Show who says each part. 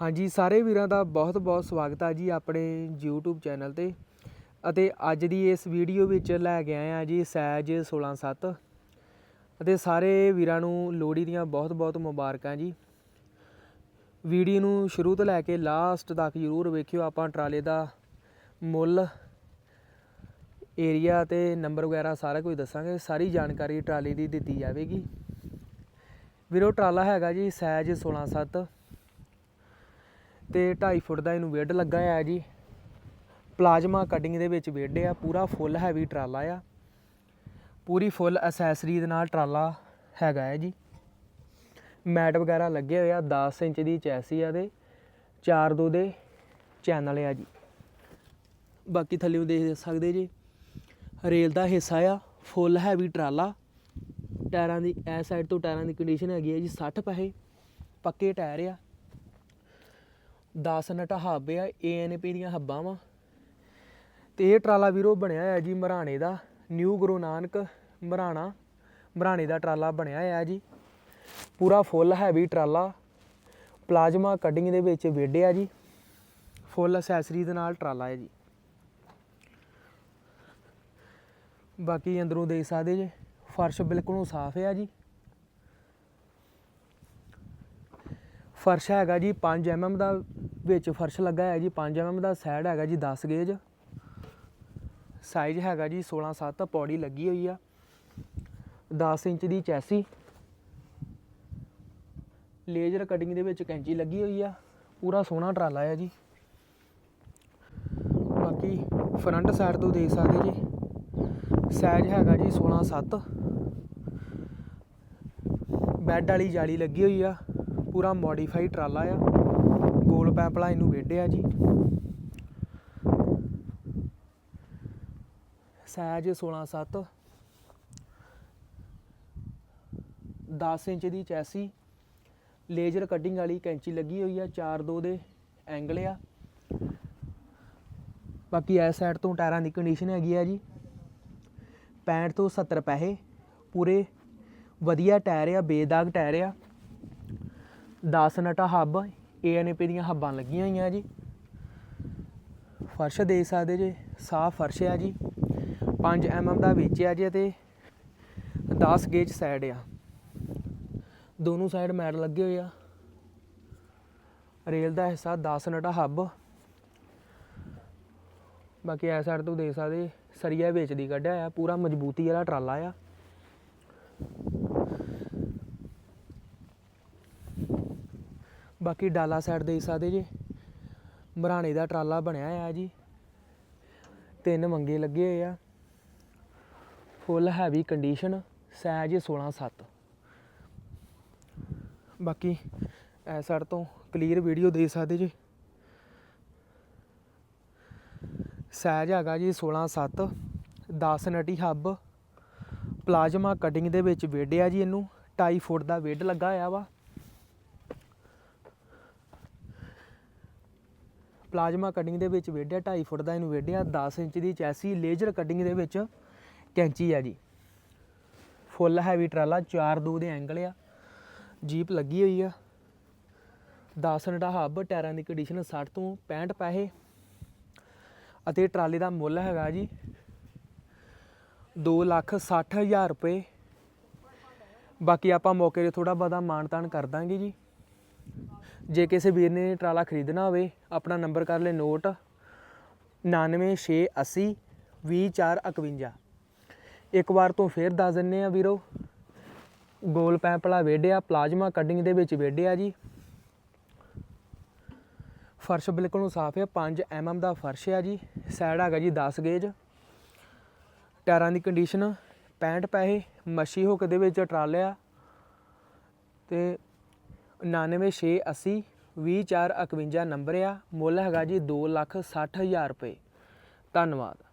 Speaker 1: ਹਾਂਜੀ, ਸਾਰੇ ਵੀਰਾਂ ਦਾ ਬਹੁਤ-ਬਹੁਤ ਸਵਾਗਤ ਆ ਜੀ ਆਪਣੇ YouTube ਚੈਨਲ ਤੇ। ਅਤੇ ਅੱਜ ਦੀ ਇਸ ਵੀਡੀਓ ਵਿੱਚ ਲੈ ਕੇ ਆਏ ਆ ਜੀ ਸੈਜ 167 ਅਤੇ ਸਾਰੇ ਵੀਰਾਂ ਨੂੰ ਲੋਹੜੀ ਦੀਆਂ ਬਹੁਤ-ਬਹੁਤ ਮੁਬਾਰਕਾਂ ਜੀ। ਵੀਡੀਓ ਨੂੰ ਸ਼ੁਰੂ ਤੋਂ ਲੈ ਕੇ ਲਾਸਟ ਤੱਕ ਜ਼ਰੂਰ ਵੇਖਿਓ ਆਪਾਂ ਟਰਾਲੇ ਦਾ ਮੁੱਲ ਏਰੀਆ ਤੇ ਨੰਬਰ ਵਗੈਰਾ ਸਾਰਾ ਕੁਝ ਦੱਸਾਂਗੇ। ਸਾਰੀ ਜਾਣਕਾਰੀ ਟਰਾਲੇ ਦੀ ਦਿੱਤੀ ਜਾਵੇਗੀ। ਵੀਰੋ, ਟਰਾਲਾ ਹੈਗਾ ਜੀ ਸੈਜ 167 ਤੇ 2.5 ਫੁੱਟ ਦਾ ਇਹਨੂੰ ਵੇਡ ਲੱਗਾ ਆ ਜੀ। ਪਲਾਜ਼ਮਾ ਕਟਿੰਗ ਦੇ ਵਿੱਚ ਵੇਡ ਆ, ਪੂਰਾ ਫੁੱਲ ਹੈਵੀ ਟਰਾਲਾ ਆ। ਪੂਰੀ ਫੁੱਲ ਐਸੈਸਰੀ ਦੇ ਨਾਲ ਟਰਾਲਾ ਹੈਗਾ ਹੈ ਜੀ। ਮੈਟ ਵਗੈਰਾ ਲੱਗੇ ਹੋਏ ਆ 10 ਇੰਚ ਦੀ ਚੈਸੀ ਆ ਤੇ 4-2 ਦੇ ਚੈਨਲ ਆ ਜੀ। ਬਾਕੀ ਥੱਲੇ ਦੇਖ ਸਕਦੇ ਜੀ ਰੇਲ ਦਾ ਹਿੱਸਾ ਆ ਫੁੱਲ ਹੈਵੀ ਟਰਾਲਾ। ਟਾਇਰਾਂ ਦੀ ਐ ਸਾਈਡ ਤੋਂ ਟਾਇਰਾਂ ਦੀ ਕੰਡੀਸ਼ਨ ਹੈਗੀ ਹੈ ਜੀ 60 ਪੈਸੇ, ਪੱਕੇ ਟਾਇਰ ਆ। 10 ਨਟ ਹੱਬ ਆ ਏਐਨਪੀ ਦੀਆਂ ਹੱਬਾਂ ਵਾ। ਤੇ ਇਹ ਟਰਾਲਾ ਵੀਰੋ ਬਣਿਆ ਹੋਇਆ ਜੀ ਮਰਾਣੇ ਦਾ, ਨਿਊ ਗੁਰੂ ਨਾਨਕ ਮਰਾਣਾ, ਮਰਾਣੇ ਦਾ ਟਰਾਲਾ ਬਣਿਆ ਹੋਇਆ ਜੀ। ਪੂਰਾ ਫੁੱਲ ਹੈਵੀ ਟਰਾਲਾ, ਪਲਾਜ਼ਮਾ ਕਟਿੰਗ ਦੇ ਵਿੱਚ ਵੇਡਿਆ ਜੀ। ਫੁੱਲ ਅਸੈਸਰੀ ਦੇ ਨਾਲ ਟਰਾਲਾ ਹੈ ਜੀ। ਬਾਕੀ ਅੰਦਰੋਂ ਦੇਖ ਸਕਦੇ ਜੇ, ਫਰਸ਼ ਬਿਲਕੁਲ ਸਾਫ਼ ਹੈ ਜੀ। ਫਰਸ਼ ਹੈਗਾ ਜੀ 5 mm ਦਾ, ਵਿੱਚ ਫਰਸ਼ ਲੱਗਾ ਹੈ ਜੀ 5 mm ਦਾ ਸਾਈਡ ਹੈਗਾ ਜੀ 10 ਗੇਜ। ਸਾਈਜ਼ ਹੈਗਾ ਜੀ 16 7 ਪੌੜੀ ਲੱਗੀ ਹੋਈ ਆ। 10 ਇੰਚ ਦੀ ਚੈਸੀ। ਲੇਜ਼ਰ ਕਟਿੰਗ ਦੇ ਵਿੱਚ ਕੈਂਚੀ ਲੱਗੀ ਹੋਈ ਆ। ਪੂਰਾ ਸੋਹਣਾ ਟਰਾਲਾ ਆ ਜੀ। ਬਾਕੀ ਫਰੰਟ ਸਾਈਡ ਤੋਂ ਦੇਖ ਸਕਦੇ ਜੀ। ਸਾਈਜ਼ ਹੈਗਾ ਜੀ 16 7 ਬੈੱਡ ਵਾਲੀ ਜਾਲੀ ਲੱਗੀ ਹੋਈ ਆ। ਪੂਰਾ ਮੋਡੀਫਾਈ ਟਰਾਲਾ ਆ। ਗੋਲ ਪੈਪਲਾ ਇਹਨੂੰ ਵੇਢਿਆ ਜੀ। ਸਾਈਜ਼ 16 7 10 ਇੰਚ ਦੀ ਚੈਸੀ। ਲੇਜ਼ਰ ਕਟਿੰਗ ਵਾਲੀ ਕੈਂਚੀ ਲੱਗੀ ਹੋਈ ਆ 4-2 ਦੇ ਐਂਗਲ ਆ। ਬਾਕੀ ਇਸ ਸਾਈਡ ਤੋਂ ਟਾਇਰਾਂ ਦੀ ਕੰਡੀਸ਼ਨ ਹੈਗੀ ਆ ਜੀ। 65 ਤੋਂ 70 ਪੈਸੇ। ਪੂਰੇ ਵਧੀਆ ਟਾਇਰ ਆ, ਬੇਦਾਗ ਟਾਇਰ ਆ। 10 ਨਟਾ ਹੱਬ ਏਐਨਪੀ ਦੀਆਂ ਹੱਬਾਂ ਲੱਗੀਆਂ ਹੋਈਆਂ ਜੀ। ਫਰਸ਼ ਦੇ ਸਕਦੇ ਜੇ, ਸਾਫ਼ ਫਰਸ਼ ਆ ਜੀ। 5 mm ਦਾ ਵਿੱਚ ਆ ਜੀ ਤੇ 10 ਗੇਜ ਸਾਈਡ ਆ। ਦੋਨੋਂ ਸਾਈਡ ਮੈਟ ਲੱਗੇ ਹੋਏ ਆ। ਰੇਲ ਦਾ ਹਿੱਸਾ 10 ਨਟਾ ਹੱਬ। ਬਾਕੀ ਐ ਸਾਈਡ ਤੋਂ ਦੇਖ ਸਕਦੇ, ਸਰੀਆ ਵੇਚਦੀ ਕੱਢਿਆ ਆ ਪੂਰਾ ਮਜ਼ਬੂਤੀ ਵਾਲਾ ਟਰਾਲਾ ਆ। ਬਾਕੀ ਡਾਲਾ ਸਾਈਡ ਦੇ ਸਕਦੇ ਜੇ। ਮਰਾਣੇ ਦਾ ਟਰਾਲਾ ਬਣਿਆ ਆ ਜੀ। ਤਿੰਨ ਮੰਗੇ ਲੱਗੇ ਹੋਏ ਆ। ਫੁੱਲ ਹੈਵੀ ਕੰਡੀਸ਼ਨ ਸਾਈਜ਼ 16 7 ਬਾਕੀ ਐ ਸਾਈਡ ਤੋਂ ਕਲੀਅਰ ਵੀਡੀਓ ਦੇ ਸਕਦੇ ਜੀ। ਸਾਈਜ਼ ਹੈਗਾ ਜੀ 16 7 10 ਨਟੀ ਹੱਬ ਪਲਾਜ਼ਮਾ ਕਟਿੰਗ ਦੇ ਵਿੱਚ ਵੇਡਿਆ ਜੀ ਇਹਨੂੰ। 2.5 ਫੁੱਟ ਦਾ ਵੇਡ ਲੱਗਾ ਹੋਇਆ ਵਾ। ਪਲਾਜ਼ਮਾ ਕਟਿੰਗ ਦੇ ਵਿੱਚ ਵੇਢਿਆ 2.5 ਫੁੱਟ ਦਾ ਇਹਨੂੰ ਵੇਢਿਆ 10 ਇੰਚ ਦੀ ਚੈਸੀ ਲੇਜ਼ਰ ਕਟਿੰਗ ਦੇ ਵਿੱਚ ਕੈਂਚੀ ਆ ਜੀ। ਫੁੱਲ ਹੈਵੀ ਟਰਾਲਾ 4-2 ਦੇ ਐਂਗਲ ਆ। ਜੀਪ ਲੱਗੀ ਹੋਈ ਆ। 10 ਨਟਾ ਹੱਬ ਟਾਇਰਾਂ ਦੀ ਕੰਡੀਸ਼ਨ 60 ਤੋਂ 65 ਪੈਸੇ। ਅਤੇ ਟਰਾਲੇ ਦਾ ਮੁੱਲ ਹੈਗਾ ਜੀ 2 ਲੱਖ 60 ਹਜ਼ਾਰ ਰੁਪਏ। ਬਾਕੀ ਆਪਾਂ ਮੌਕੇ 'ਤੇ ਥੋੜਾ ਬਹੁਤਾ ਮਾਣ ਤਾਣ ਕਰ ਦਾਂਗੇ ਜੀ। ਜੇ ਕਿਸੇ ਵੀਰ ਨੇ ਟਰਾਲਾ ਖਰੀਦਣਾ ਹੋਵੇ, ਆਪਣਾ ਨੰਬਰ ਕਰ ਲੈ ਨੋਟ 99680 20451 ਇੱਕ ਵਾਰ ਤੋਂ ਫੇਰ ਦੱਸ ਦਿੰਨੇ ਆ ਵੀਰੋ, ਗੋਲ ਪੈਂਪਲਾ ਵੇਡਿਆ ਪਲਾਜ਼ਮਾ ਕਟਿੰਗ ਦੇ ਵਿੱਚ ਵੇਡਿਆ ਜੀ। ਫਰਸ਼ ਬਿਲਕੁਲ ਸਾਫ਼ ਹੈ 5 mm ਦਾ ਫਰਸ਼ ਹੈ ਜੀ ਸਾਈਡ ਹੈਗਾ ਜੀ 10 ਗੇਜ। ਟਾਇਰਾਂ ਦੀ ਕੰਡੀਸ਼ਨ 65 ਪੈਸੇ, ਮੱਛੀ ਹੁੱਕ ਦੇ ਵਿੱਚ ਟਰਾਲਿਆ। ਤੇ 99680 20451 ਨੰਬਰ ਆ। ਮੁੱਲ ਹੈਗਾ ਜੀ 2 ਲੱਖ 60 ਹਜ਼ਾਰ ਰੁਪਏ। ਧੰਨਵਾਦ।